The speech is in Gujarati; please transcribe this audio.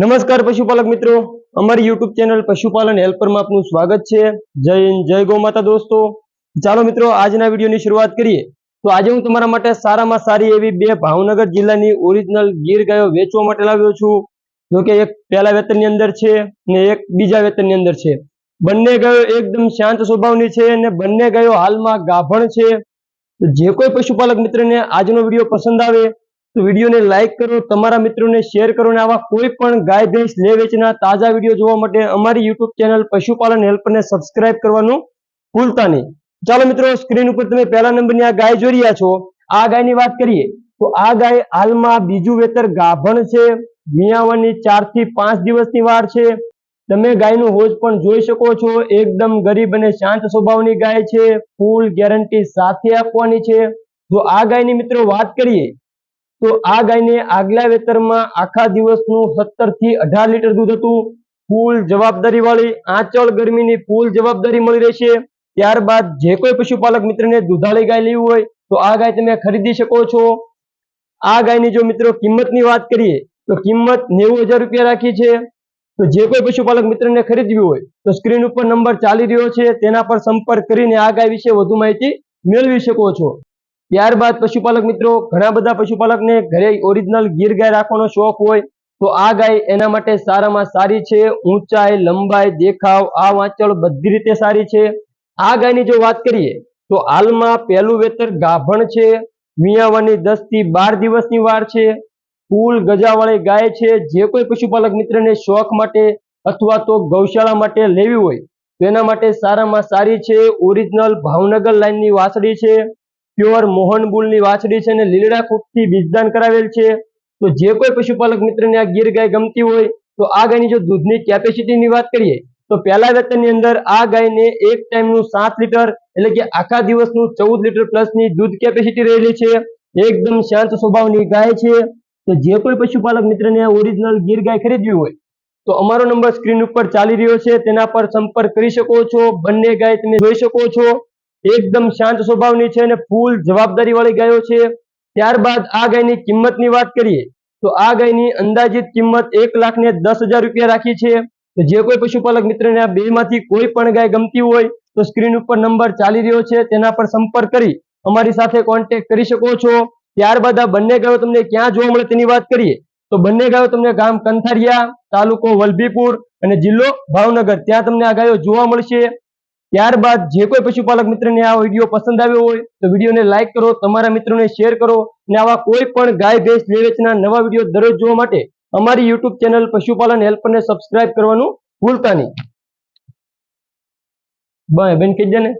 નમસ્કાર પશુપાલક મિત્રો. અમારી યુટ્યુબ ચેનલ પશુપાલન હેલ્પરમાં આપનું સ્વાગત છે. જય જય ગૌ માતા દોસ્તો. ચાલો મિત્રો, આજના વિડીયોની શરૂઆત કરીએ. તો આજે હું તમારા માટે સારામાં સારી એવી બે ભાવનગર જિલ્લાની ઓરિજિનલ ગીર ગાયો વેચવા માટે લાવ્યો છું. જો કે એક પહેલા વેતનની અંદર છે ને એક બીજા વેતનની અંદર છે. બંને ગાયો એકદમ શાંત સ્વભાવની છે અને બંને ગાયો હાલમાં ગાભણ છે. જે કોઈ પશુપાલક મિત્રને આજનો વીડિયો પસંદ આવે તો વિડીયોને લાઈક કરો, તમારા મિત્રોને શેર કરો અને આવા કોઈ પણ ગાય, ભેંસ, લે વેચના તાજા વીડિયો જોવા માટે અમારી યુટ્યુબ ચેનલ પશુપાલન હેલ્પને સબસ્ક્રાઇબ કરવાનું ભૂલતા નહીં. ચાલો મિત્રો સ્ક્રીન ઉપર તમે પહેલા નંબરની આ ગાય જોઈ રહ્યા છો. આ ગાયની વાત કરીએ, તો આ ગાય હાલમાં બીજું વેતર ગાભણ છે મિયાવાની ચારથી પાંચ દિવસની વાર છે. તમે ગાયનું હોજ પણ જોઈ શકો છો, એકદમ ગરીબ અને શાંત સ્વભાવની ગાય છે ફૂલ ગેરંટી સાથે આપવાની છે. જો આ ગાયની મિત્રો વાત કરીએ તો આ ગાયને આગલા વેતરમાં આખા દિવસનું સત્તરથી અઢાર લીટર દૂધ હતું. ફૂલ જવાબદારી વાળી આંચળ ગરમીની ફૂલ જવાબદારી મળી રહેશે. ત્યારબાદ જે કોઈ પશુપાલક મિત્રને દૂધાળી ગાય લેવી હોય તો આ ગાય તમે ખરીદી શકો છો. આ ગાયની જો મિત્રો કિંમતની વાત કરીએ તો કિંમત નેવું હજાર રૂપિયા રાખી છે. તો જે કોઈ પશુપાલક મિત્રને ખરીદવી હોય તો સ્ક્રીન ઉપર નંબર ચાલી રહ્યો છે. તેના પર સંપર્ક કરીને આ ગાય વિશે વધુ માહિતી મેળવી શકો છો. ત્યારબાદ પશુપાલક મિત્રો, ઘણા બધા પશુપાલકને ઘરે ઓરિજિનલ ગીર ગાય રાખવાનો શોખ હોય, તો આ ગાય એના માટે સારામાં સારી છે, ઊંચાઈ, લંબાઈ, દેખાવ, આ વાંચળ બધી રીતે સારી છે. આ ગાયની જો વાત કરીએ, તો હાલમાં પહેલું વેતર ગાભણ છે મિયાવાની દસથી બાર દિવસની વાર છે. ફૂલ ગજાવાળી ગાય છે, જે કોઈ પશુપાલક મિત્રને શોખ માટે અથવા તો ગૌશાળા માટે લેવી હોય, તો એના માટે સારામાં સારી છે. ઓરિજિનલ ભાવનગર લાઈનની વાસળી છે. પ્યોર મોહન બુલની વાછડી છે અને લીલડા કૂટથી બીજદાન કરાવેલ છે. તો જે કોઈ પશુપાલક મિત્રને આ ગીર ગાય ગમતી હોય, તો આ ગાયની જો દૂધની કેપેસિટીની વાત કરીએ, તો પહેલા વેતનની અંદર આ ગાયને એક ટાઈમનું સાત લીટર એટલે કે આખા દિવસનું ચૌદ લીટર પ્લસની દૂધ કેપેસિટી રહેલી છે. એકદમ શાંત સ્વભાવની ગાય છે. તો જે કોઈ પશુપાલક મિત્રને ઓરિજિનલ ગીર ગાય ખરીદવી હોય, તો અમારો નંબર સ્ક્રીન ઉપર ચાલી રહ્યો છે. તેના પર સંપર્ક કરી શકો છો. બંને ગાય તમે જોઈ શકો છો. એકદમ શાંત સ્વભાવની છે અને ફૂલ જવાબદારી વાળી ગાયો છે. ત્યારબાદ આ ગાયની કિંમતની વાત કરીએ, તો આ ગાયની અંદાજિત કિંમત એક લાખ ને દસ હજાર રૂપિયા રાખી છે. તો જે કોઈ પશુપાલક મિત્રને આ બે માંથી કોઈ પણ ગાય ગમતી હોય, તો સ્ક્રીન ઉપર નંબર ચાલી રહ્યો છે, તેના પર સંપર્ક કરી અમારી સાથે કોન્ટેક્ટ કરી શકો છો. ત્યારબાદ આ બંને ગાયો તમને ક્યાં જોવા મળે તેની વાત કરીએ, તો બંને ગાયો તમને ગામ કંથારિયા, તાલુકો વલભીપુર અને જિલ્લો ભાવનગર. ત્યાં તમને આ ગાયો જોવા મળશે. ત્યારબાદ જે કોઈ પશુપાલક મિત્રને આ વીડિયો પસંદ આવ્યો હોય, તો વિડીયોને લાઈક કરો, તમારા મિત્રોને શેર કરો અને આવા કોઈ પણ ગાય, ભેંસ લેવેચના નવા વીડિયો દરરોજ જોવા માટે અમારી યુટ્યુબ ચેનલ પશુપાલન હેલ્પરને સબસ્ક્રાઇબ કરવાનું ભૂલતા નહીં. બેન કહી ને